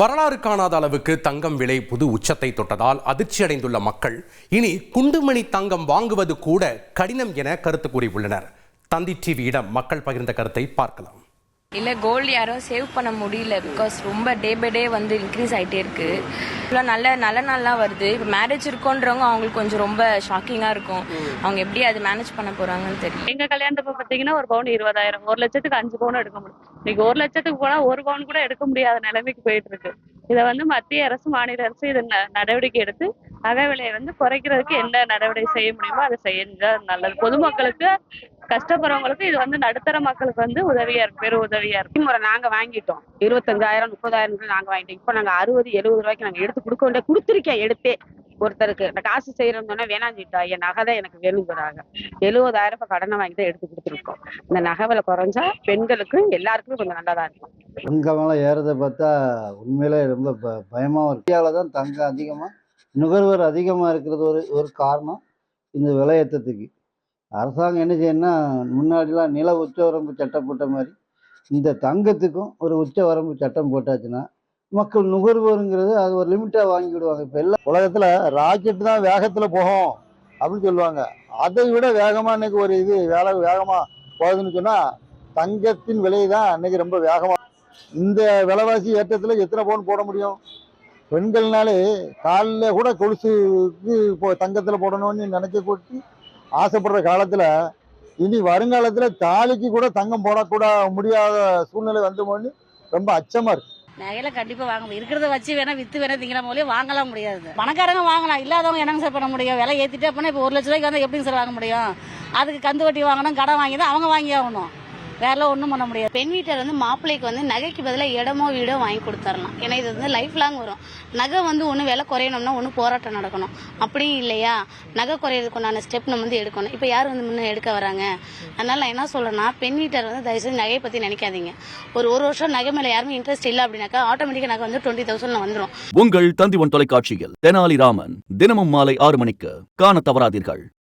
வரலாறு காணாத அளவுக்கு தங்கம் விலை புது உச்சத்தை தொட்டதால் அதிர்ச்சியடைந்துள்ள மக்கள் இனி குண்டுமணி தங்கம் வாங்குவது கூட கடினம் என கருத்து கூறியுள்ளனர். தந்தி டிவியிடம் மக்கள் பகிர்ந்த கருத்தை பார்க்கலாம். இல்லை கோல்டு யாரும் சேவ் பண்ண முடியல பிகாஸ் ரொம்ப டே பை டே வந்து இன்க்ரீஸ் ஆகிட்டே இருக்கு. இவ்வளோ நல்ல நல்ல நாள்லாம் வருது. இப்போ மேரேஜ் இருக்கோன்றவங்க அவங்களுக்கு கொஞ்சம் ரொம்ப ஷாக்கிங்காக இருக்கும். அவங்க எப்படி அது மேனேஜ் பண்ண போகிறாங்கன்னு தெரியல. எங்க கல்யாணத்தப்ப பாத்தீங்கன்னா ஒரு பவுன் இருபதாயிரம் ஒரு லட்சத்துக்கு அஞ்சு பவுன் எடுக்க முடியும். இன்னைக்கு ஒரு லட்சத்துக்கு போனா ஒரு பவுன் கூட எடுக்க முடியாத நிலைமைக்கு போயிட்டு இருக்கு. இதை வந்து மத்திய அரசு மாநில அரசு இது ந- நடவடிக்கை எடுத்து நகை விலையை வந்து குறைக்கிறதுக்கு என்ன நடவடிக்கை செய்ய முடியுமோ அதை செஞ்சா நல்லது. பொதுமக்களுக்கு கஷ்டப்படுறவங்களுக்கு இது வந்து நடுத்தர மக்களுக்கு வந்து உதவியா இருக்கு பெரும் உதவியா இருக்கு. முறை நாங்க வாங்கிட்டோம். இருபத்தஞ்சாயிரம் முப்பதாயிரம் நாங்க வாங்கிட்டோம். இப்போ நாங்க அறுபது எழுபது ரூபாய்க்கு நாங்க எடுத்து கொடுக்க வேண்டிய கொடுத்துருக்கேன் எடுத்தே. ஒருத்தருக்கு. இந்த காசு செய்யறோம்னு சொன்னா வேணாம் சொல்லிட்டா. என் நகை தான் எனக்கு வேணுங்கிறாங்க எழுபதாயிரம் ரூபாய் கடனை வாங்கி தான் எடுத்து கொடுத்துருக்கோம். இந்த நகை விலை குறைஞ்சா பெண்களுக்கு எல்லாருக்குமே கொஞ்சம் நல்லதா இருக்கும். தங்கமெல்லாம் ஏறதை பார்த்தா உண்மையிலே ரொம்ப ப பயமாகவும் இருக்கு. இந்தியாவில் தான் தங்கம் அதிகமாக நுகர்வோர் அதிகமாக இருக்கிறது ஒரு ஒரு காரணம் இந்த விலையேற்றத்துக்கு அரசாங்கம் என்ன செய்யணும்னா முன்னாடிலாம் நில உச்சவரம்பு சட்டம் போட்ட மாதிரி இந்த தங்கத்துக்கும் ஒரு உச்ச வரம்பு சட்டம் போட்டாச்சுன்னா மக்கள் நுகர்வோருங்கிறது அது ஒரு லிமிட்டாக வாங்கிவிடுவாங்க. இப்போ எல்லாம் உலகத்தில் ராக்கெட் தான் வேகத்தில் போகும் அப்படின்னு சொல்லுவாங்க. அதை விட வேகமாக இன்னைக்கு ஒரு இது வேலை வேகமாக போகுதுன்னு சொன்னால் தங்கத்தின் விலை தான் அன்னைக்கு ரொம்ப வேகமாக இந்த விலைவாசி ஏற்றத்தில் எத்தனை பவுன் போட முடியும்? பெண்கள்னாலே காலில் கூட கொலுசுக்கு இப்போ தங்கத்தில் போடணும்னு நினைக்க கூட்டி ஆசைப்படுற காலத்தில் இனி வருங்காலத்தில் தாலிக்கு கூட தங்கம் போடக்கூட முடியாத சூழ்நிலை வந்து ரொம்ப அச்சமாக இருக்கு. நகையில கண்டிப்பா வாங்க இருக்கிறத வச்சு வேணா வித்து வேணா திங்கிற போலே வாங்கலாம் முடியாது. பணக்காரங்க வாங்கலாம். இல்லாதவங்க என்னங்க சார் பண்ண முடியும்? விலை ஏத்திட்டு அப்படின்னா இப்போ ஒரு லட்ச ரூபாய்க்கு வந்து எப்படிங்க சார் வாங்க முடியும்? அதுக்கு கந்து வட்டி வாங்கணும் கடன் வாங்கி தான் அவங்க வாங்கி ஆகணும் வேறலாம் ஒன்றும் பண்ண முடியாது. பெண் வீட்டார் வந்து மாப்பிள்ளைக்கு வந்து நகைக்கு பதிலாக இடமோ வீடோ வாங்கி கொடுத்துர்லாம் ஏன்னா இது வந்து லைஃப் லாங் வரும். நகை வந்து ஒன்று விலை குறையணும்னா ஒன்று போராட்டம் நடக்கணும். அப்படியும் இல்லையா? நகை குறையிறதுக்கு உண்டான ஸ்டெப் நம்ம வந்து எடுக்கணும். இப்போ யார் வந்து முன்னே எடுக்க வராங்க? அதனால நான் என்ன சொல்கிறேன்னா பெண் வீட்டார் வந்து தயவுசெய்து நகையை பற்றி நினைக்காதீங்க. ஒரு ஒரு வருஷம் நகை மேலே யாருமே இன்ட்ரெஸ்ட் இல்லை அப்படின்னாக்கா ஆட்டோமேட்டிக்காக நகை வந்து டுவெண்ட்டி தௌசண்ட் வந்துடும் உங்கள் தந்திவன் தொலைக்காட்சியில் தெனாலிராமன் தினமும் மாலை ஆறு மணிக்கு காண தவறாதீர்கள்.